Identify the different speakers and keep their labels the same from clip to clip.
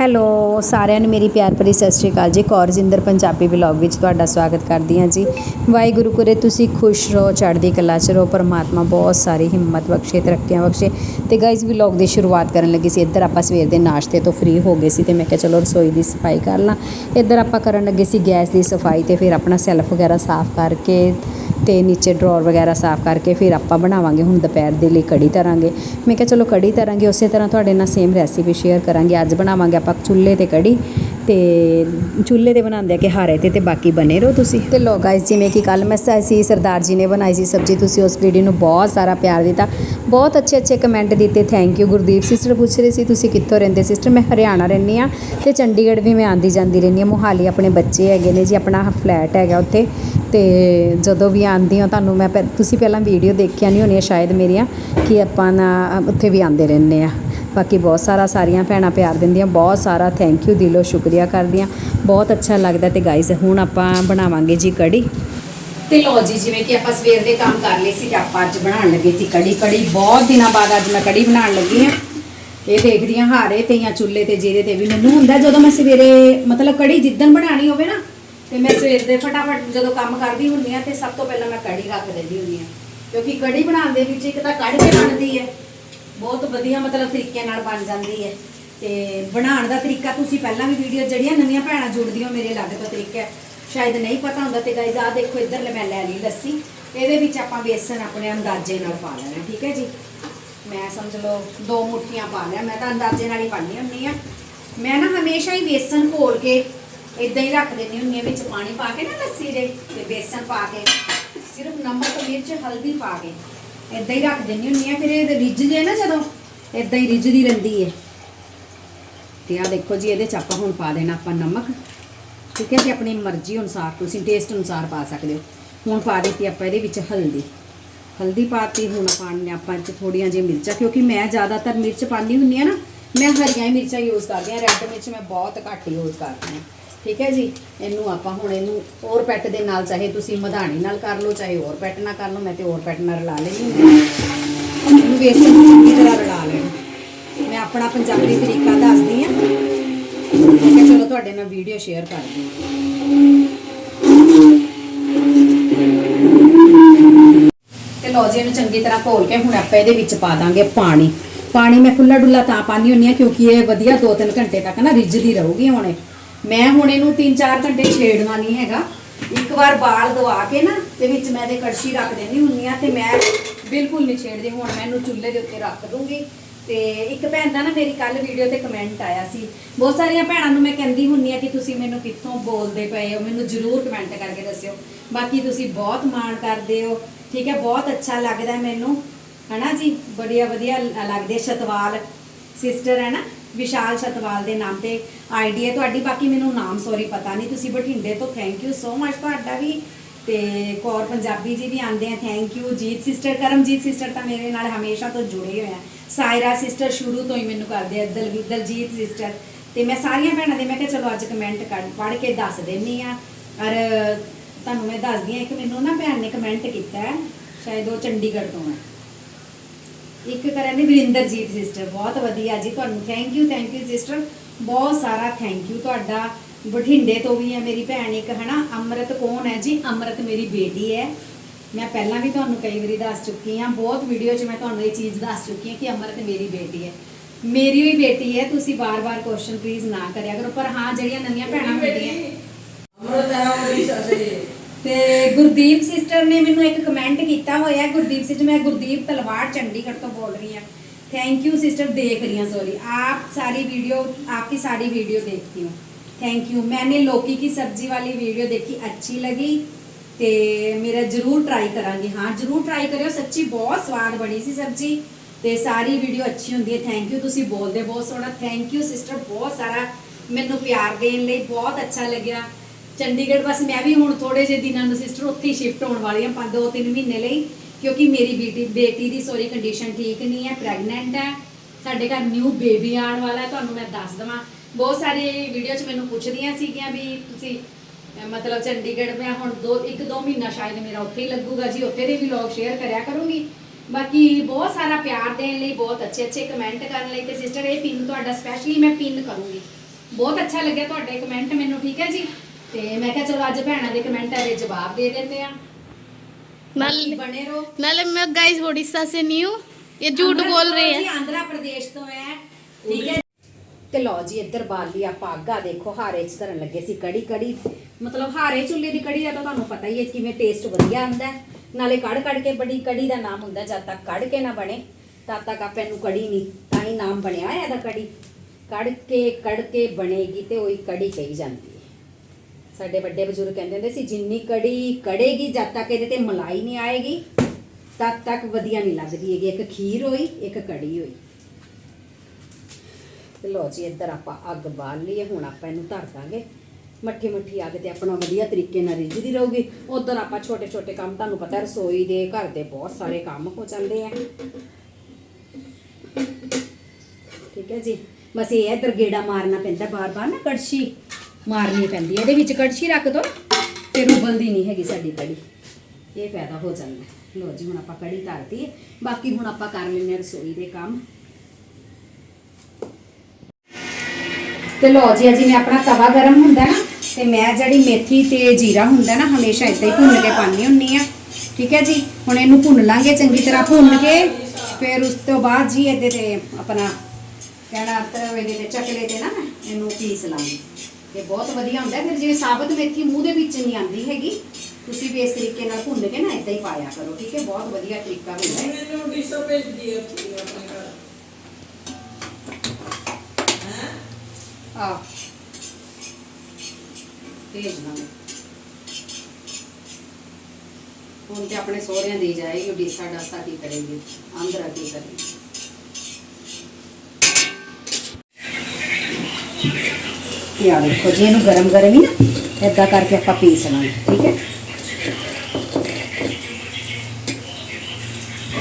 Speaker 1: Hello, ਸਾਰਿਆਂ ਨੂੰ ਮੇਰੀ ਪਿਆਰ ਭਰੀ ਸਤਿ ਸ਼੍ਰੀ ਅਕਾਲ ਜੀ। ਕੌਰਜਿੰਦਰ ਪੰਜਾਬੀ ਵਲੌਗ ਵਿੱਚ ਤੁਹਾਡਾ ਸਵਾਗਤ ਕਰਦੀ ਹਾਂ ਜੀ। ਵਾਹਿਗੁਰੂ ਕਰੇ ਤੁਸੀਂ ਖੁਸ਼ ਰਹੋ, ਚੜ੍ਹਦੀ ਕਲਾ 'ਚ ਰਹੋ, ਪਰਮਾਤਮਾ ਬਹੁਤ ਸਾਰੀ ਹਿੰਮਤ ਬਖਸ਼ੇ, ਤਰੱਕੀਆਂ ਬਖਸ਼ੇ। ਤੇ ਗਾਇਜ਼ ਵਲੌਗ ਦੀ ਸ਼ੁਰੂਆਤ ਕਰਨ ਲੱਗੀ ਸੀ। ਇੱਧਰ ਆਪਾਂ ਸਵੇਰ ਦੇ ਨਾਸ਼ਤੇ ਤੋਂ ਫ੍ਰੀ ਹੋ ਗਏ ਸੀ ਤੇ ਮੈਂ ਕਿਹਾ ਚਲੋ ਰਸੋਈ ਦੀ ਸਫ਼ਾਈ ਕਰ ਲਾਂ। ਇੱਧਰ ਆਪਾਂ ਕਰਨ ਲੱਗੇ ਸੀ ਗੈਸ ਦੀ ਸਫ਼ਾਈ ਤੇ ਫਿਰ ਆਪਣਾ ਸੈਲਫ ਵਗੈਰਾ ਸਾਫ਼ ਕਰਕੇ ਤੇ ਨੀਚੇ ਡਰਾਅਰ ਵਗੈਰਾ ਸਾਫ਼ ਕਰਕੇ ਫਿਰ ਆਪਾਂ ਬਣਾਵਾਂਗੇ। ਹੁਣ ਦੁਪਹਿਰ ਦੇ ਲਈ ਕੜੀ ਧਰਾਂਗੇ ਮੈਂ ਕਿਹਾ ਚਲੋ ਕੜੀ ਤਰਾਂਗੇ, ਉਸੇ ਤਰ੍ਹਾਂ ਤੁਹਾਡੇ ਨਾਲ ਸੇਮ ਰੈਸਿਪੀ ਸ਼ੇਅਰ ਕਰਾਂਗੇ। ਅੱਜ ਬਣਾਵਾਂਗੇ ਆਪਾਂ ਚੁੱਲ੍ਹੇ ਤੇ ਕੜੀ। ਤੇ ਚੁੱਲ੍ਹੇ ਤੇ ਬਣਾਉਂਦੇ ਆ ਕਿ ਹਾਰੇ ਤੇ ਤੇ ਬਾਕੀ ਬਨੇ ਰਹੋ ਤੁਸੀਂ। ਤੇ ਲੋ ਗਾਇਸ ਜਿਵੇਂ ਕਿ ਕੱਲ ਮੈਂ ਸੀ ਸਰਦਾਰ ਜੀ ਨੇ ਬਣਾਈ ਸੀ ਸਬਜੀ, ਤੁਸੀਂ ਉਸ ਵੀਡੀਓ ਨੂੰ ਬਹੁਤ ਸਾਰਾ ਪਿਆਰ ਦਿੱਤਾ। ਬਹੁਤ ਅੱਛੇ ਅੱਛੇ ਕਮੈਂਟ ਦਿੱਤੇ ਥੈਂਕ ਯੂ ਗੁਰਦੀਪ। ਸਿਸਟਰ ਪੁੱਛ ਰਹੇ ਸੀ, ਤੁਸੀਂ ਕਿੱਥੋਂ ਰਹਿੰਦੇ? ਸਿਸਟਰ ਮੈਂ ਹਰਿਆਣਾ ਰਹਿੰਦੀ ਆ ਤੇ ਚੰਡੀਗੜ੍ਹ ਵੀ ਮੈਂ ਆਂਦੀ ਜਾਂਦੀ ਰਹਿੰਦੀ ਆ ਮੋਹਾਲੀ ਆਪਣੇ ਬੱਚੇ ਹੈਗੇ ਨੇ ਜੀ, ਆਪਣਾ ਫਲੈਟ ਹੈਗਾ ਉੱਥੇ। ਤੇ ਜਦੋਂ ਵੀ ਆਂਦੀ ਹਾਂ, ਤੁਹਾਨੂੰ ਮੈਂ ਪਹਿ- ਤੁਸੀਂ ਪਹਿਲਾਂ ਵੀਡੀਓ ਦੇਖਿਆ ਨਹੀਂ ਹੋਣੀਆਂ ਸ਼ਾਇਦ ਮੇਰੀਆਂ ਕਿ ਆਪਾਂ ਨਾ ਉੱਥੇ ਵੀ ਆਂਦੇ ਰਹਿੰਦੇ ਆ ਬਾਕੀ ਬਹੁਤ ਸਾਰਾ ਸਾਰੀਆਂ ਭੈਣਾਂ ਪਿਆਰ ਦਿੰਦੀਆਂ, ਬਹੁਤ ਸਾਰਾ ਥੈਂਕ ਯੂ ਦਿਲੋਂ ਸ਼ੁਕਰੀਆ ਕਰਦੀਆਂ। ਬਹੁਤ ਅੱਛਾ ਲੱਗਦਾ ਤੇ ਗਾਇਸ ਹੁਣ ਆਪਾਂ ਬਣਾਵਾਂਗੇ ਜੀ ਕੜੀ। ਤੇ ਲੋ ਜੀ, ਜਿਵੇਂ ਕਿ ਆਪਾਂ ਸਵੇਰ ਦੇ ਕੰਮ ਕਰ ਲਏ ਸੀ ਤੇ ਆਪਾਂ ਅੱਜ ਬਣਾਉਣ ਲੱਗੇ ਸੀ ਕੜੀ। ਕੜੀ ਬਹੁਤ ਦਿਨਾਂ ਬਾਅਦ ਅੱਜ ਮੈਂ ਕੜੀ ਬਣਾਉਣ ਲੱਗੀ ਹਾਂ। ਇਹ ਦੇਖਦੀ ਹਾਂ ਹਾਰੇ ਤੇ ਜਾਂ ਚੁੱਲ੍ਹੇ ਤੇ ਜਿਹਦੇ ਤੇ ਵੀ ਮੈਨੂੰ ਹੁੰਦਾ ਜਦੋਂ ਮੈਂ ਸਵੇਰੇ ਮਤਲਬ ਕੜੀ ਜਿੱਦਣ ਬਣਾਣੀ ਹੋਵੇ ਨਾ, ਤੇ ਮੈਂ ਸਵੇਰ ਦੇ ਫਟਾਫਟ ਜਦੋਂ ਕੰਮ ਕਰਦੀ ਹੁੰਦੀ ਆ ਤੇ ਸਭ ਤੋਂ ਪਹਿਲਾਂ ਮੈਂ ਕੜੀ ਰੱਖ ਦਿੰਦੀ ਹੁੰਦੀ ਆ ਕਿਉਂਕਿ ਕੜੀ ਬਣਾਉਣ ਦੇ ਵਿੱਚ ਇੱਕ ਤਾਂ ਕੜ ਕੇ ਬਣਦੀ ਹੈ ਬਹੁਤ ਵਧੀਆ ਮਤਲਬ ਤਰੀਕੇ ਨਾਲ ਬਣ ਜਾਂਦੀ ਹੈ। ਤੇ ਬਣਾਉਣ ਦਾ ਤਰੀਕਾ ਤੁਸੀਂ ਪਹਿਲਾਂ ਵੀ ਵੀਡੀਓ ਜਿਹੜੀਆਂ ਨਵੀਆਂ ਭੈਣਾਂ ਜੁੜਦੀਆਂ ਮੇਰੇ ਅਲੱਗ ਤੋਂ ਤਰੀਕਾ ਹੈ ਸ਼ਾਇਦ ਨਹੀਂ ਪਤਾ ਹੁੰਦਾ ਤੇ ਗਾਇਜ਼ ਆ ਦੇਖੋ ਇੱਧਰ ਮੈਂ ਲੈ ਲਈ ਲੱਸੀ। ਇਹਦੇ ਵਿੱਚ ਆਪਾਂ ਬੇਸਨ ਆਪਣੇ ਅੰਦਾਜ਼ੇ ਨਾਲ ਪਾ ਲੈਣਾ, ਠੀਕ ਹੈ ਜੀ? ਮੈਂ ਸਮਝ ਲਓ ਦੋ ਮੁੱਠੀਆਂ ਪਾ ਲਿਆ, ਮੈਂ ਤਾਂ ਅੰਦਾਜ਼ੇ ਨਾਲ ਹੀ ਪਾਣੀ ਹੁੰਦੀ ਆ ਮੈਂ ਨਾ ਹਮੇਸ਼ਾ ਹੀ ਬੇਸਨ ਘੋਲ ਕੇ ਇਦਾਂ ਹੀ ਰੱਖ ਦਿੰਦੀ ਹੁੰਦੀ ਆ ਵਿੱਚ ਪਾਣੀ ਪਾ ਕੇ ਨਾ ਲੱਸੀ ਦੇ, ਤੇ ਬੇਸਨ ਪਾ ਕੇ, ਸਿਰਫ ਨਮਕ, ਮਿਰਚ, ਹਲਦੀ ਪਾ ਕੇ। ਇਦਾਂ ਹੀ ਰੱਖ ਦਿੰਦੀ ਹੁੰਦੀ ਆ, ਫਿਰ ਇਹ ਰਿੱਝ ਜੇ ਨਾ ਜਦੋਂ ਇਦਾਂ ਹੀ ਰਿੱਝਦੀ ਰਹਿੰਦੀ ਹੈ ਤੇ ਆ ਦੇਖੋ ਜੀ, ਇਹਦੇ ਚ ਆਪਾਂ ਹੁਣ ਪਾ ਦੇਣਾ ਆਪਾਂ ਨਮਕ। ਠੀਕ ਹੈ ਜੀ, ਆਪਣੀ ਮਰਜ਼ੀ ਅਨੁਸਾਰ, ਤੁਸੀਂ ਟੇਸਟ ਅਨੁਸਾਰ ਪਾ ਸਕਦੇ ਹੋ। ਹੁਣ ਪਾ ਦਿੱਤੀ ਆਪਾਂ ਇਹਦੇ ਵਿੱਚ ਹਲਦੀ। ਹਲਦੀ ਪਾਤੀ, ਹੁਣ ਪਾਣੀ ਆਪਾਂ 'ਚ ਥੋੜੀਆਂ ਜਿਹੀਆਂ ਮਿਰਚਾਂ, ਕਿਉਂਕਿ ਮੈਂ ਜ਼ਿਆਦਾਤਰ ਮਿਰਚ ਪਾਉਂਦੀ ਹੁੰਦੀ ਆ ਨਾ, ਮੈਂ ਹਰੀਆਂ ਹੀ ਮਿਰਚਾਂ ਯੂਜ਼ ਕਰਦੀ ਆ ਰੈੱਡ ਮਿਰਚ ਮੈਂ ਬਹੁਤ ਘੱਟ ਯੂਜ਼ ਕਰਦੀ ਹਾਂ। ਠੀਕ ਹੈ ਜੀ? ਇਹਨੂੰ ਆਪਾਂ ਹੁਣ ਇਹਨੂੰ ਹੋਰ ਪੈਟ ਦੇ ਨਾਲ, ਚਾਹੇ ਤੁਸੀਂ ਮਧਾਣੀ ਨਾਲ ਕਰ ਲਓ, ਚਾਹੇ ਹੋਰ ਪੈਟ ਨਾਲ ਕਰ ਲਓ, ਮੈਂ ਤੇ ਹੋਰ ਪੈਟ ਨਾਲ ਰਲਾ ਲੈਣੀ ਇਹਨੂੰ ਵੇਸਣ ਨੂੰ ਚੰਗੀ ਤਰ੍ਹਾਂ ਰਲਾ ਲੈਣਾ। ਮੈਂ ਆਪਣਾ ਪੰਜਾਬੀ ਤਰੀਕਾ ਦੱਸਦੀ ਆ ਮੈਂ ਚਲੋ ਤੁਹਾਡੇ ਨਾਲ ਵੀਡੀਓ ਸ਼ੇਅਰ ਕਰਦੀ ਤੇ ਲਓ ਜੀ, ਇਹਨੂੰ ਚੰਗੀ ਤਰ੍ਹਾਂ ਘੋਲ ਕੇ ਹੁਣ ਆਪਾਂ ਇਹਦੇ ਵਿੱਚ ਪਾ ਦਾਂਗੇ ਪਾਣੀ। ਪਾਣੀ ਮੈਂ ਖੁੱਲਾ ਡੁੱਲਾ ਤਾਂ ਪਾਣੀ ਹੁੰਨੀ ਆ ਕਿਉਂਕਿ ਇਹ ਵਧੀਆ 2-3 ਘੰਟੇ ਤੱਕ ਨਾ ਰਿੱਝਦੀ ਰਹੂਗੀ ਹੁਣ। ਇਹ। ਮੈਂ ਹੁਣ ਇਹਨੂੰ 3-4 ਘੰਟੇ ਛੇੜਨਾ ਨਹੀਂ ਹੈਗਾ। ਇੱਕ ਵਾਰ ਬਾਲ ਦਵਾ ਕੇ ਨਾ, ਤੇ ਵਿੱਚ ਮੈਂ ਇਹਦੇ ਕੜਛੀ ਰੱਖ ਦੇਣੀ ਹੁੰਨੀ ਆ ਤੇ ਮੈਂ ਬਿਲਕੁਲ ਨਹੀਂ ਛੇੜਦੀ। ਹੁਣ ਮੈਂ ਇਹਨੂੰ ਚੁੱਲ੍ਹੇ ਦੇ ਉੱਤੇ ਰੱਖ ਦੂੰਗੀ। ਤੇ ਇੱਕ ਭੈਣ ਦਾ ਨਾ ਮੇਰੀ ਕੱਲ ਵੀਡੀਓ ਤੇ ਕਮੈਂਟ ਆਇਆ ਸੀ। ਬਹੁਤ ਸਾਰੀਆਂ ਭੈਣਾਂ ਨੂੰ ਮੈਂ ਕਹਿੰਦੀ ਹੁੰਨੀ ਆ ਕਿ ਤੁਸੀਂ ਮੈਨੂੰ ਕਿੱਥੋਂ ਬੋਲਦੇ ਪਏ ਹੋ? ਮੈਨੂੰ ਜ਼ਰੂਰ ਕਮੈਂਟ ਕਰਕੇ ਦੱਸਿਓ। ਬਾਕੀ ਤੁਸੀਂ ਬਹੁਤ ਮਾਣ ਕਰਦੇ ਹੋ। ਠੀਕ ਹੈ, ਬਹੁਤ ਅੱਛਾ ਲੱਗਦਾ ਹੈ ਮੈਨੂੰ। ਹਨਾ ਜੀ? ਬੜੀਆ ਵਧੀਆ ਲੱਗਦੇ ਸ਼ਤਵਾਲ ਸਿਸਟਰ ਹੈ ਨਾ? ਵਿਸ਼ਾਲ ਛਤਵਾਲ ਦੇ ਨਾਮ ਤੇ ਆਈਡੀ ਹੈ। ਤੁਹਾਡੀ ਬਾਕੀ ਮੈਨੂੰ ਨਾਮ ਸੌਰੀ ਪਤਾ ਨਹੀਂ। ਤੁਸੀਂ ਬਠਿੰਡੇ ਤੋਂ ਥੈਂਕ ਯੂ ਸੋ ਮਚ ਤੁਹਾਡਾ ਵੀ। ਤੇ ਕੌਰ ਪੰਜਾਬੀ ਜੀ ਵੀ ਆਂਦੇ ਆ। Thank you Jeet sister Karamjeet sister ਤਾਂ ਮੇਰੇ ਨਾਲ ਹਮੇਸ਼ਾ ਤੋਂ ਜੁੜੇ ਹੋਏ ਆ। ਸਾਇਰਾ ਸਿਸਟਰ ਸ਼ੁਰੂ ਤੋਂ ਹੀ ਮੈਨੂੰ ਕਰਦੇ ਆ। ਦਲਵੀ ਦਲਜੀਤ ਸਿਸਟਰ ਤੇ ਮੈਂ ਸਾਰੀਆਂ ਭੈਣਾਂ ਦੇ, ਮੈਂ ਕਿਹਾ ਚਲੋ ਅੱਜ ਕਮੈਂਟ ਪੜ੍ਹ ਕੇ ਦੱਸ ਦਿੰਨੀ ਆ। ਔਰ ਤੁਹਾਨੂੰ ਮੈਂ ਦੱਸਦੀ ਆ, ਇੱਕ ਮੈਨੂੰ ਨਾ ਭੈਣ ਨੇ ਕਮੈਂਟ ਕੀਤਾ ਹੈ। ਸ਼ਾਇਦ ਉਹ ਚੰਡੀਗੜ੍ਹ ਤੋਂ ਹੈ। ਇੱਕ ਕਰਨ ਵਰਿੰਦਰਜੀਤ ਸਿਸਟਰ ਬਹੁਤ ਵਧੀਆ ਜੀ ਤੁਹਾਨੂੰ thank you thank you sister ਬਹੁਤ ਸਾਰਾ ਥੈਂਕ ਯੂ ਤੁਹਾਡਾ ਬਠਿੰਡੇ ਤੋਂ ਵੀ ਹੈ ਮੇਰੀ ਭੈਣ ਇੱਕ ਹਨਾ ਅਮਰਤ ਕੌਣ ਹੈ ਜੀ? ਅਮਰਤ ਮੇਰੀ ਬੇਟੀ ਹੈ। ਮੈਂ ਪਹਿਲਾਂ ਵੀ ਤੁਹਾਨੂੰ ਕਈ ਵਾਰੀ ਦੱਸ ਚੁੱਕੀ ਹਾਂ ਬਹੁਤ ਵੀਡੀਓ 'ਚ ਮੈਂ ਤੁਹਾਨੂੰ ਇਹ ਚੀਜ਼ ਦੱਸ ਚੁੱਕੀ ਹਾਂ ਕਿ ਅਮਰਤ ਮੇਰੀ ਬੇਟੀ ਹੈ। ਮੇਰੀ ਹੀ ਬੇਟੀ ਹੈ ਤੁਸੀਂ ਬਾਰ-ਬਾਰ ਕੁਐਸਚਨ ਪਲੀਜ਼ ਨਾ ਕਰਿਆ ਕਰੋ ਪਰ ਹਾਂ ਜਿਹੜੀਆਂ ਨਵੀਆਂ ਭੈਣਾਂ ਹੁੰਦੀਆਂ
Speaker 2: ਅਮਰਤ ਹੈ ਉਹਦੀ ਸਸੇ
Speaker 1: ਤੇ ਗੁਰਦੀਪ ਸਿਸਟਰ ਨੇ ਮੈਨੂੰ ਇੱਕ ਕਮੈਂਟ ਕੀਤਾ ਹੋਇਆ, ਗੁਰਦੀਪ ਸਿਸਟਰ ਮੈਂ ਗੁਰਦੀਪ ਤਲਵਾਰ ਚੰਡੀਗੜ੍ਹ ਤੋਂ ਬੋਲ ਰਹੀ ਹਾਂ। थैंक यू सिस्टर देख रही हैं सॉरी आप सारी वीडियो आपकी ਸਾਰੀ ਵੀਡੀਓ ਦੇਖਦੀ हूँ ਥੈਂਕ ਯੂ ਮੈਨੇ लौकी की ਸਬਜ਼ੀ ਵਾਲੀ ਵੀਡੀਓ ਦੇਖੀ, ਅੱਛੀ ਲੱਗੀ ਤੇ ਮੇਰਾ ਜ਼ਰੂਰ ਟਰਾਈ ਕਰਾਂਗੇ। ਹਾਂ, ਜ਼ਰੂਰ ਟਰਾਈ ਕਰਿਓ। ਸੱਚੀ ਬਹੁਤ ਸਵਾਦ ਬਣੀ ਸੀ ਸਬਜੀ ਤੇ ਸਾਰੀ ਵੀਡੀਓ ਅੱਛੀ ਹੁੰਦੀ ਹੈ। ਥੈਂਕ ਯੂ ਤੁਸੀਂ ਬੋਲਦੇ ਬਹੁਤ ਸੋਹਣਾ। ਥੈਂਕ ਯੂ ਸਿਸਟਰ ਬਹੁਤ ਸਾਰਾ ਮੈਨੂੰ ਪਿਆਰ ਦੇਣ ਲਈ ਬਹੁਤ ਅੱਛਾ ਲੱਗਿਆ। ਚੰਡੀਗੜ੍ਹ ਬਸ ਮੈਂ ਵੀ ਹੁਣ ਥੋੜੇ ਜਿਹੇ ਦਿਨਾਂ ਨੂੰ ਸਿਸਟਰ ਉੱਥੇ ਹੀ ਸ਼ਿਫਟ ਹੋਣ ਵਾਲੀ ਹਾਂ, ਪੰਜ ਦੋ ਤਿੰਨ ਮਹੀਨੇ ਲਈ, ਕਿਉਂਕਿ ਮੇਰੀ ਬੇਟੀ ਬੇਟੀ ਦੀ ਸੋਰੀ ਕੰਡੀਸ਼ਨ ਠੀਕ ਨਹੀਂ ਹੈ ਪ੍ਰੈਗਨੈਂਟ ਹੈ। ਸਾਡੇ ਘਰ ਨਿਊ ਬੇਬੀ ਆਉਣ ਵਾਲਾ ਹੈ, ਤੁਹਾਨੂੰ ਮੈਂ ਦੱਸ ਦਵਾਂ। ਬਹੁਤ ਸਾਰੇ ਵੀਡੀਓ 'ਚ ਮੈਨੂੰ ਪੁੱਛਦੀਆਂ ਸੀਗੀਆਂ ਵੀ ਤੁਸੀਂ, ਮਤਲਬ ਚੰਡੀਗੜ੍ਹ ਮੈਂ ਹੁਣ ਦੋ, ਇੱਕ ਦੋ ਮਹੀਨਾ ਸ਼ਾਇਦ ਮੇਰਾ ਉੱਥੇ ਹੀ ਲੱਗੂਗਾ ਜੀ, ਉੱਥੇ ਦੇ ਵੀ ਵਲੌਗ ਸ਼ੇਅਰ ਕਰਿਆ ਕਰੂੰਗੀ। ਬਾਕੀ ਬਹੁਤ ਸਾਰਾ ਪਿਆਰ ਦੇਣ ਲਈ, ਬਹੁਤ ਅੱਛੇ ਅੱਛੇ ਕਮੈਂਟ ਕਰਨ ਲਈ ਤੇ ਸਿਸਟਰ ਇਹ ਪਿੰਨ ਤੁਹਾਡਾ ਸਪੈਸ਼ਲੀ ਮੈਂ ਪਿੰਨ ਕਰੂੰਗੀ। ਬਹੁਤ ਅੱਛਾ ਲੱਗਿਆ ਤੁਹਾਡੇ ਕਮੈਂਟ ਮੈਨੂੰ, ਠੀਕ ਹੈ ਜੀ? ਤੇ ਮੈਂ ਕਿਹਾ ਚਲੋ ਅੱਜ ਭੈਣਾਂ ਦੇ ਕਮੈਂਟਾਂ ਦੇ ਜਵਾਬ ਦੇ ਦਿੰਦੇ ਆ।
Speaker 3: ਨਾਲ
Speaker 1: ਬਣੇ ਰਹੋ।
Speaker 3: ਨਾਲੇ ਮੈਂ ਗਾਇਸ ਸੇ ਨਹੀਂ ਇਹ ਝੂਠ ਬੋਲ ਰਹੇ ਹੈ।
Speaker 1: ਆਂਧਰਾ ਪ੍ਰਦੇਸ਼ ਤੋਂ ਹੈ। ਠੀਕ ਹੈ ਤੇ ਲਓ ਜੀ ਇੱਧਰ ਬਾਲੀ ਆ ਪਾਗਾ ਦੇਖੋ ਹਾਰੇ ਚ ਧਰਨ ਲੱਗੇ ਸੀ ਕੜੀ ਕੜੀ। ਮਤਲਬ ਹਾਰੇ ਚੁੱਲੇ ਦੀ ਕੜੀ ਦਾ ਤਾਂ ਤੁਹਾਨੂੰ ਪਤਾ ਹੀ ਹੈ ਕਿਵੇਂ ਟੇਸਟ ਵਧੀਆ ਹੁੰਦਾ ਨਾਲੇ ਕੜ ਕੜ ਕੇ ਬੜੀ ਕੜੀ ਦਾ ਨਾਮ ਹੁੰਦਾ ਜਦ ਤੱਕ ਕੜ ਕੇ ਨਾ ਬਣੇ ਤਦ ਤੱਕ ਆਪਾਂ ਇਹਨੂੰ ਕੜੀ ਨਹੀਂ ਤਾਂ ਹੀ ਨਾਮ ਬਣਿਆ ਹੈ ਇਹਦਾ ਕੜੀ। ਕੜ ਕੇ ਕੜ ਕੇ ਬਣੇਗੀ ਤੇ ਉਹੀ ਕੜੀ ਕਹੀ ਜਾਂਦੀ ਸਾਡੇ ਵੱਡੇ ਬਜ਼ੁਰਗ ਕਹਿੰਦੇ ਹੁੰਦੇ ਸੀ, ਜਿੰਨੀ ਕੜੀ ਕੜੇਗੀ ਜਦ ਤੱਕ ਇਹਦੇ ਤੇ ਮਲਾਈ ਨਹੀਂ ਆਏਗੀ, ਤਦ ਤੱਕ ਵਧੀਆ ਨਹੀਂ ਲੱਗਦੀ ਹੈਗੀ। ਇੱਕ ਖੀਰ ਹੋਈ, ਇੱਕ ਕੜੀ ਹੋਈ। ਤੇ ਲਓ ਜੀ, ਇੱਧਰ ਆਪਾਂ ਅੱਗ ਬਾਲ ਲਈਏ, ਹੁਣ ਆਪਾਂ ਇਹਨੂੰ ਧਰ ਦਾਂਗੇ। ਮੱਠੀ ਮੱਠੀ ਅੱਗ ਤੇ ਆਪਣਾ ਵਧੀਆ ਤਰੀਕੇ ਨਾਲ ਰਿੱਝਦੀ ਰਹੂਗੀ। ਉਧਰ ਆਪਾਂ ਛੋਟੇ ਛੋਟੇ ਕੰਮ, ਤੁਹਾਨੂੰ ਪਤਾ ਰਸੋਈ ਦੇ ਘਰ ਦੇ ਬਹੁਤ ਸਾਰੇ ਕੰਮ ਹੋ ਜਾਂਦੇ ਆ। ਠੀਕ ਹੈ ਜੀ? ਬਸ ਇਹ ਇੱਧਰ ਗੇੜਾ ਮਾਰਨਾ ਪੈਂਦਾ ਬਾਰ-ਬਾਰ ਨਾ, ਕੜਛੀ। ਮਾਰਨੀ ਪੈਂਦੀ ਹੈ। ਇਹਦੇ ਵਿੱਚ ਕੜਛੀ ਰੱਖ ਦੋ, ਫਿਰ ਉਬਲਦੀ ਨਹੀਂ ਹੈਗੀ ਸਾਡੀ ਕੜੀ। ਇਹ ਫਾਇਦਾ ਹੋ ਜਾਂਦਾ ਲੋ ਜੀ, ਹੁਣ ਆਪਾਂ ਕੜੀ ਧਰਤੀ ਹੈ। ਬਾਕੀ ਹੁਣ ਆਪਾਂ ਕਰ ਲੈਂਦੇ ਹਾਂ ਰਸੋਈ ਦੇ ਕੰਮ। ਤੇ ਲਓ ਜੀ ਜਿਵੇਂ ਆਪਣਾ ਤਵਾ ਗਰਮ ਹੁੰਦਾ ਨਾ, ਤੇ ਮੈਂ ਜਿਹੜੀ ਮੇਥੀ ਤੇ ਜੀਰਾ ਹੁੰਦਾ ਨਾ, ਹਮੇਸ਼ਾ ਇਦਾਂ ਹੀ ਭੁੰਨ ਕੇ ਪਾਉਂਦੀ ਹੁੰਨੀ ਆ ਠੀਕ ਹੈ ਜੀ? ਹੁਣ ਇਹਨੂੰ ਭੁੰਨ ਲਾਂਗੇ ਚੰਗੀ ਤਰ੍ਹਾਂ ਭੁੰਨ ਕੇ, ਫਿਰ ਉਸ ਤੋਂ ਬਾਅਦ ਜੀ ਇਹਦੇ ਤੇ ਆਪਣਾ ਕਹਿਣਾ ਅਰਥ ਇਹਦੇ ਤੇ ਚਕਲੇ ਤੇ ਨਾ, ਇਹਨੂੰ ਪੀਸ ਲਾਂਗੀ। ਇਹ ਬਹੁਤ ਵਧੀਆ ਹੁੰਦਾ। ਫਿਰ ਜਿਵੇਂ ਸਾਬਤ ਮੇਥੀ ਮੂੰਹ ਦੇ ਵਿੱਚ ਨਹੀਂ ਆਉਂਦੀ ਹੈਗੀ। ਤੁਸੀਂ ਵੀ ਇਸ ਤਰੀਕੇ ਨਾਲ ਭੁੰਨ ਕੇ ਨਾ ਇਦਾਂ ਹੀ ਪਾਇਆ ਕਰੋ ਠੀਕ ਹੈ? ਬਹੁਤ ਵਧੀਆ ਤਰੀਕਾ ਹੁੰਦਾ ਹੈ।
Speaker 2: ਮੈਨੂੰ ਉੜੀਸਾ ਭੇਜਦੀ ਹੈ ਆਪਣੇ ਘਰ। ਹੈਂ?
Speaker 1: ਆ ਭੇਜ ਦਾਂਗੇ। ਹੁਣ ਤੇ ਆਪਣੇ ਸਹੁਰਿਆਂ ਦੀ ਜਾਏਗੀ ਉਡੀਸਾ ਡਾਸਾ ਕੀ ਕਰੇਗੀ ਆਂਧਰਾ ਕੀ ਕਰੇਗੀ। ਇਹ ਆ ਦੇਖੋ ਜੀ ਇਹਨੂੰ ਗਰਮ ਗਰਮ ਹੀ ਨਾ ਏਦਾਂ ਕਰਕੇ ਆਪਾਂ ਪੀਸ ਲਾਂਗੇ ਠੀਕ ਹੈ?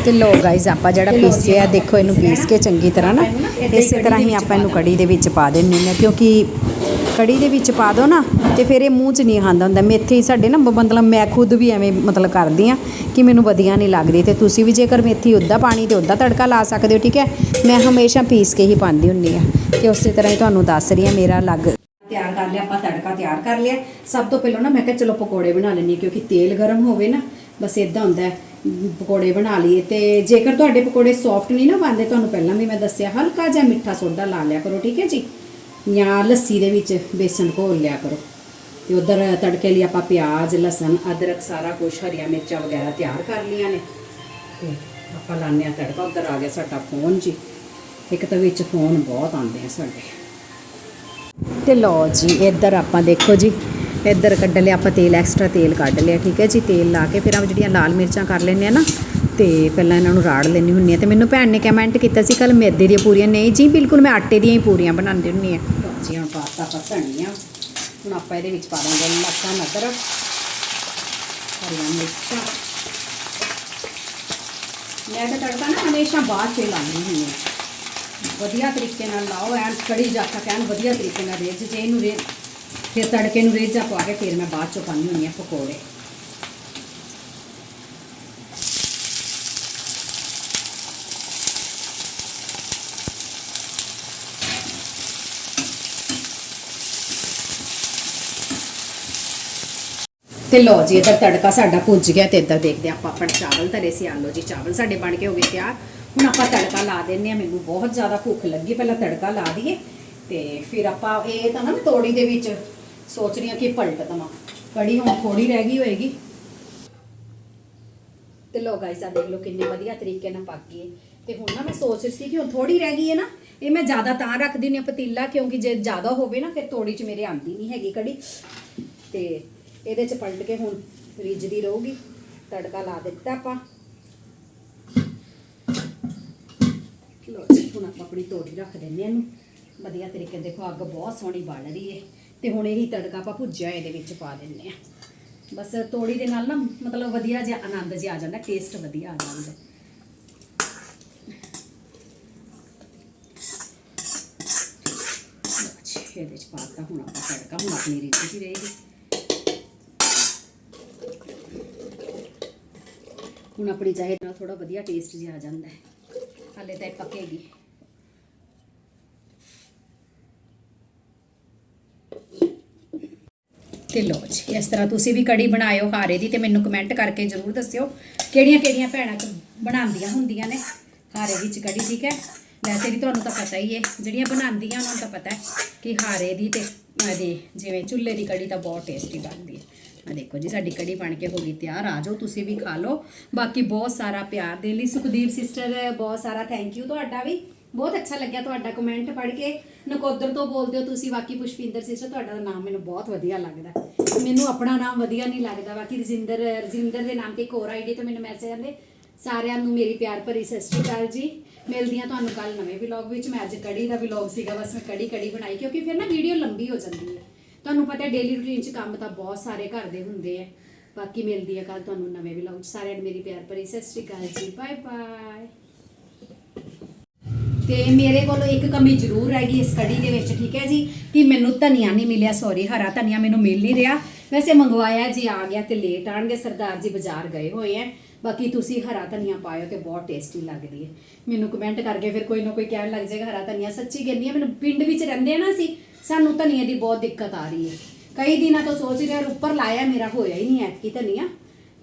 Speaker 1: ਤੇ ਲੋ ਗਾਈਜ਼ ਆਪਾਂ ਜਿਹੜਾ ਪੀਸਿਆ ਦੇਖੋ ਇਹਨੂੰ ਪੀਸ ਕੇ ਚੰਗੀ ਤਰ੍ਹਾਂ ਨਾ ਇਸੇ ਤਰ੍ਹਾਂ ਹੀ ਆਪਾਂ ਇਹਨੂੰ ਕੜੀ ਦੇ ਵਿੱਚ ਪਾ ਦਿੰਨੇ ਨੇ ਕਿਉਂਕਿ ਕੜੀ ਦੇ ਵਿੱਚ ਪਾ ਦੋ ਨਾ ਤੇ ਫਿਰ ਇਹ ਮੂੰਹ 'ਚ ਨਹੀਂ ਆਉਂਦਾ ਹੁੰਦਾ। ਮੇਥੀ ਸਾਡੇ ਨਾ ਮਤਲਬ ਮੈਂ ਖੁਦ ਵੀ ਐਵੇਂ ਮਤਲਬ ਕਰਦੀ ਆ ਕਿ ਮੈਨੂੰ ਵਧੀਆ ਨਹੀਂ ਲੱਗਦੀ ਤੇ ਤੁਸੀਂ ਵੀ ਜੇਕਰ ਮੇਥੀ ਉੱਦਾਂ ਪਾਣੀ ਤੇ ਉੱਦਾਂ ਤੜਕਾ ਲਾ ਸਕਦੇ ਹੋ ਠੀਕ ਹੈ? ਮੈਂ ਹਮੇਸ਼ਾ ਪੀਸ ਕੇ ਹੀ ਪਾਉਂਦੀ ਹੁੰਨੀ ਆ ਤੇ ਉਸੇ ਤਰ੍ਹਾਂ ਹੀ ਤੁਹਾਨੂੰ ਦੱਸ ਰਹੀ ਆ ਮੇਰਾ ਅਲੱਗ ਤਿਆਰ ਕਰ ਲਿਆ, ਆਪਾਂ ਤੜਕਾ ਤਿਆਰ ਕਰ ਲਿਆ। ਸਭ ਤੋਂ ਪਹਿਲਾਂ ਨਾ ਮੈਂ ਕਿਹਾ, ਚਲੋ ਪਕੌੜੇ ਬਣਾ ਲੈਣੀ ਕਿਉਂਕਿ ਤੇਲ ਗਰਮ ਹੋਵੇ ਨਾ, ਬਸ ਇਦਾਂ ਹੁੰਦਾ ਪਕੌੜੇ ਬਣਾ ਲਈਏ ਤੇ ਜੇਕਰ ਤੁਹਾਡੇ ਪਕੌੜੇ ਸੌਫਟ ਨਹੀਂ ਨਾ ਬਣਦੇ, ਤੁਹਾਨੂੰ ਪਹਿਲਾਂ ਵੀ ਮੈਂ ਦੱਸਿਆ, ਹਲਕਾ ਜਿਹਾ ਮਿੱਠਾ ਸੋਡਾ ਲਾ ਲਿਆ ਕਰੋ, ਠੀਕ ਹੈ ਜੀ? ਜਾਂ ਲੱਸੀ ਦੇ ਵਿੱਚ ਬੇਸਨ ਘੋਲ ਲਿਆ ਕਰੋ। ਤੇ ਉਧਰ ਤੜਕੇ ਲਈ ਆਪਾਂ ਪਿਆਜ਼, ਲਸਣ, ਅਦਰਕ, ਸਾਰਾ ਕੁਝ ਹਰੀਆਂ ਮਿਰਚਾਂ ਵਗੈਰਾ ਤਿਆਰ ਕਰ ਲਈਆਂ ਨੇ। ਤੇ ਆਪਾਂ ਲਾਉਂਦੇ ਆ ਤੜਕਾ, ਉਧਰ ਆ ਗਿਆ ਸਾਡਾ ਫੋਨ ਜੀ। ਇੱਕ ਤਾਂ ਵਿੱਚ ਫੋਨ ਬਹੁਤ ਆਉਂਦੇ ਆ ਸਾਡੇ। ਤੇ ਲਓ ਜੀ, ਇੱਧਰ ਆਪਾਂ ਦੇਖੋ ਜੀ, ਇੱਧਰ ਕੱਢ ਲਿਆ ਆਪਾਂ ਤੇਲ ਐਕਸਟਰਾ ਤੇਲ ਕੱਢ ਲਿਆ, ਠੀਕ ਹੈ ਜੀ, ਤੇਲ ਲਾ ਕੇ ਫਿਰ ਆਪਾਂ ਜਿਹੜੀਆਂ ਲਾਲ ਮਿਰਚਾਂ ਕਰ ਲੈਂਦੇ ਆ ਨਾ, ਤੇ ਪਹਿਲਾਂ ਇਹਨਾਂ ਨੂੰ ਰਾੜ ਲੈਣੀ ਹੁੰਨੀ ਆ ਤੇ ਮੈਨੂੰ ਭੈਣ ਨੇ ਕਮੈਂਟ ਕੀਤਾ ਸੀ ਕੱਲ ਮੈਦੇ ਦੀਆਂ ਪੂਰੀਆਂ, ਨਹੀਂ ਜੀ, ਬਿਲਕੁਲ ਮੈਂ ਆਟੇ ਦੀਆਂ ਹੀ ਪੂਰੀਆਂ ਬਣਾਉਂਦੀ ਹੁੰਨੀ ਆ ਜੀ, ਹੁਣ ਪਾਤਾ ਆਪਾਂ ਹੁਣ ਆਪਾਂ ਇਹਦੇ ਵਿੱਚ ਪਾ ਦਾਂਗੇ ਲਸਣ ਅਦਰਕ ਹਰੀਆਂ ਮਿਰਚਾਂ। ਮੈਂ ਤਾਂ ਤੜਕਾ ਨਾ ਹਮੇਸ਼ਾ ਬਾਅਦ 'ਚ ਲਾਉਂਦੀ ਹੁੰਦੀ ਹਾਂ। ਵਧੀਆ ਤਰੀਕੇ ਨਾਲ ਲਾਓ, ਐਨ ਕੜੀ ਜਾਤਾ ਕਹਿਣ ਵਧੀਆ ਤਰੀਕੇ ਨਾਲ ਰੇਜ ਜੇ ਇਹਨੂੰ ਰੇ ਫਿਰ ਤੜਕੇ ਨੂੰ ਰੇਜਾ ਪਾ ਕੇ ਫਿਰ ਮੈਂ ਬਾਅਦ ਚੋਂ ਪਾਉਂਦੀ ਹੁੰਦੀ ਹਾਂ ਪਕੌੜੇ। ਤੇ ਲਓ ਜੀ, ਇੱਧਰ ਤੜਕਾ ਸਾਡਾ ਭੁੱਜ ਗਿਆ ਤੇ ਇੱਧਰ ਦੇਖਦੇ ਹਾਂ ਆਪਾਂ ਆਪਾਂ ਚਾਵਲ ਧਰੇ ਸੀ ਆਲੋ ਜੀ, ਚਾਵਲ ਸਾਡੇ ਬਣ ਕੇ ਹੋ ਗਏ ਤਿਆਰ। ਹੁਣ ਆਪਾਂ ਤੜਕਾ ਲਾ ਦਿੰਨੇ ਆ ਮੈਨੂੰ ਬਹੁਤ ਜ਼ਿਆਦਾ ਭੁੱਖ ਲੱਗੀ, ਪਹਿਲਾਂ ਤੜਕਾ ਲਾ ਦਈਏ ਤੇ ਫਿਰ ਆਪਾਂ ਇਹ ਤਾਂ ਨਾ ਮੈਂ ਤੋੜੀ ਦੇ ਵਿੱਚ ਸੋਚ ਰਹੀ ਹਾਂ ਕਿ ਪਲਟ ਦਵਾਂ। ਕੜੀ ਹੁਣ ਥੋੜੀ ਰਹਿ ਗਈ ਹੋਏਗੀ। ਤੇ ਲੋ ਗਾਇਸ ਆ ਦੇਖ ਲਓ ਕਿੰਨੇ ਵਧੀਆ ਤਰੀਕੇ ਨਾਲ ਪੱਕ ਗਈ ਤੇ ਹੁਣ ਨਾ ਮੈਂ ਸੋਚ ਰਹੀ ਸੀ ਕਿ ਹੁਣ ਥੋੜੀ ਰਹਿ ਗਈ ਹੈ ਨਾ, ਇਹ ਮੈਂ ਜ਼ਿਆਦਾ ਤਾਂ ਰੱਖ ਦਿੰਦੀ ਹਾਂ ਪਤੀਲਾ, ਕਿਉਂਕਿ ਜੇ ਜ਼ਿਆਦਾ ਹੋਵੇ ਨਾ, ਫਿਰ ਤੋੜੀ 'ਚ ਮੇਰੇ ਆਂਦੀ ਨਹੀਂ ਹੈਗੀ ਕੜੀ। ਤੇ ਇਹਦੇ 'ਚ ਪਲਟ ਕੇ ਹੁਣ ਰਿੱਝਦੀ ਰਹੂਗੀ। ਤੜਕਾ ਲਾ ਦਿੱਤਾ ਆਪਾਂ। ਲੋ ਹੁਣ ਆਪਾਂ ਆਪਣੀ ਤੋੜੀ ਰੱਖ ਦਿੰਦੇ ਹਾਂ ਇਹਨੂੰ। ਵਧੀਆ ਤਰੀਕੇ ਦੇਖੋ, ਅੱਗ ਬਹੁਤ ਸੋਹਣੀ ਬਲ ਰਹੀ ਹੈ। ਤੇ ਹੁਣ ਇਹੀ ਤੜਕਾ ਆਪਾਂ ਭੁੱਜਿਆ ਇਹਦੇ ਵਿੱਚ ਪਾ ਦਿੰਦੇ ਆ ਬਸ ਤੋੜੀ ਦੇ ਨਾਲ ਨਾ ਮਤਲਬ ਵਧੀਆ ਜਿਹਾ ਆਨੰਦ ਜਿਹਾ ਆ ਜਾਂਦਾ ਟੇਸਟ ਵਧੀਆ ਆ ਜਾਂਦਾ। ਇਹਦੇ ਵਿੱਚ ਪਾਤਾ ਹੁਣ ਆਪਾਂ ਤੜਕਾ, ਹੁਣ ਆਪਣੀ ਰੀਤ ਰਹੇਗੀ। ਹੁਣ ਆਪਣੀ ਚਾਹੇ ਨਾਲ ਥੋੜਾ ਵਧੀਆ ਟੇਸਟ ਜਿਹਾ ਆ ਜਾਂਦਾ ਹੈ। खा लेता पकेगी। लो जी, इस तरह तुम भी कड़ी बनायो खारे की तो मैं कमेंट करके ज़रूर दस्यो कि भैन बना होंदिया ने हारे बिच कड़ी ठीक है? वैसे भी थोड़ा तो पता ही है जड़िया बनाया उन्होंने तो पता है कि हारे की जिमें चुले की कड़ी तो बहुत टेस्टी बनती है। ਆ ਦੇਖੋ ਜੀ, ਸਾਡੀ ਕੜੀ ਬਣ ਕੇ ਹੋ ਗਈ ਤਿਆਰ, ਆ ਜਾਓ, ਤੁਸੀਂ ਵੀ ਖਾ ਲਓ। ਬਾਕੀ ਬਹੁਤ ਸਾਰਾ ਪਿਆਰ ਦੇ ਲਈ ਸੁਖਦੀਪ ਸਿਸਟਰ ਬਹੁਤ ਸਾਰਾ ਥੈਂਕ ਯੂ ਤੁਹਾਡਾ ਵੀ। ਬਹੁਤ ਅੱਛਾ ਲੱਗਿਆ ਤੁਹਾਡਾ ਕਮੈਂਟ ਪੜ੍ਹ ਕੇ। ਨਕੋਦਰ ਤੋਂ ਬੋਲਦੇ ਹੋ ਤੁਸੀਂ, ਬਾਕੀ ਪੁਸ਼ਪਿੰਦਰ ਸਿਸਟਰ ਤੁਹਾਡਾ ਨਾਮ ਮੈਨੂੰ ਬਹੁਤ ਵਧੀਆ ਲੱਗਦਾ। ਮੈਨੂੰ ਆਪਣਾ ਨਾਮ ਵਧੀਆ ਨਹੀਂ ਲੱਗਦਾ। ਬਾਕੀ ਰਜਿੰਦਰ ਰਜਿੰਦਰ ਦੇ ਨਾਮ ਤੇ ਇੱਕ ਹੋਰ ਆਈਡੀ ਤੋਂ ਮੈਨੂੰ ਮੈਸੇਜ ਆਉਂਦੇ, ਸਾਰਿਆਂ ਨੂੰ ਮੇਰੀ ਪਿਆਰ ਭਰੀ ਸਤਿ ਸ਼੍ਰੀ ਅਕਾਲ ਜੀ। ਮਿਲਦੀ ਮਿਲਦੀਆਂ ਤੁਹਾਨੂੰ ਕੱਲ ਨਵੇਂ ਵਲੌਗ ਵਿੱਚ। ਮੈਂ ਅੱਜ ਕੜੀ ਦਾ ਵਲੌਗ ਸੀਗਾ, ਬਸ ਮੈਂ ਕੜੀ ਕੜੀ ਬਣਾਈ, ਕਿਉਂਕਿ ਫਿਰ ਨਾ ਵੀਡੀਓ ਲੰਬੀ ਹੋ ਜਾਂਦੀ ਹੈ। ਤੁਹਾਨੂੰ ਪਤਾ ਡੇਲੀ ਰੂਟੀਨ 'ਚ ਕੰਮ ਤਾਂ ਬਹੁਤ ਸਾਰੇ ਘਰ ਦੇ ਹੁੰਦੇ ਆ। ਬਾਕੀ ਮਿਲਦੀ ਹੈ ਕੱਲ ਤੁਹਾਨੂੰ ਨਵੇਂ ਵਲੌਗ 'ਚ। ਸਾਰਿਆਂ ਨੂੰ ਮੇਰੀ ਪਿਆਰ ਭਰੀ ਸਤਿ ਸ਼੍ਰੀ ਅਕਾਲ ਜੀ। ਬਾਏ ਬਾਏ ਤੇ ਮੇਰੇ ਕੋਲ ਇੱਕ ਕਮੀ ਜ਼ਰੂਰ ਹੈਗੀ ਇਸ ਕੜੀ ਦੇ ਵਿੱਚ, ਠੀਕ ਹੈ ਜੀ? ਕਿ ਮੈਨੂੰ ਧਨੀਆ ਨਹੀਂ ਮਿਲਿਆ ਸੌਰੀ ਹਰਾ ਧਨੀਆ ਮੈਨੂੰ ਮਿਲ ਨਹੀਂ ਰਿਹਾ। ਵੈਸੇ ਮੰਗਵਾਇਆ ਜੀ, ਆ ਗਿਆ ਤੇ ਲੇਟ ਆਣਗੇ, ਸਰਦਾਰ ਜੀ ਬਾਜ਼ਾਰ ਗਏ ਹੋਏ ਐ ਬਾਕੀ ਤੁਸੀਂ ਹਰਾ ਧਨੀਆ ਪਾਇਓ ਤੇ ਬਹੁਤ ਟੇਸਟੀ ਲੱਗਦੀ ਹੈ। ਮੈਨੂੰ ਕਮੈਂਟ ਕਰਕੇ ਫਿਰ ਕੋਈ ਨਾ ਕੋਈ ਕਹਿਣ ਲੱਗ ਜਾਏਗਾ, ਹਰਾ ਧਨੀਆ ਸੱਚੀ ਕਹਿੰਦੀ ਹੈ। ਮੈਨੂੰ ਪਿੰਡ ਵਿੱਚ ਰਹਿੰਦੇ ਆ ਨਾ ਅਸੀਂ ਸਾਨੂੰ ਧਨੀਏ ਦੀ ਬਹੁਤ ਦਿੱਕਤ ਆ ਰਹੀ ਹੈ। ਕਈ ਦਿਨਾਂ ਤੋਂ ਸੋਚ ਰਿਹਾ ਉੱਪਰ ਲਾਇਆ, ਮੇਰਾ ਹੋਇਆ ਹੀ ਨਹੀਂ ਐਤਕੀ ਧਨੀਆ।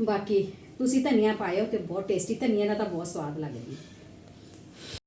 Speaker 1: ਬਾਕੀ ਤੁਸੀਂ ਧਨੀਆ ਪਾਇਓ ਤੇ ਬਹੁਤ ਟੇਸਟੀ ਧਨੀਆ ਦਾ ਤਾਂ ਬਹੁਤ ਸਵਾਦ ਲੱਗਦੀ ਹੈ।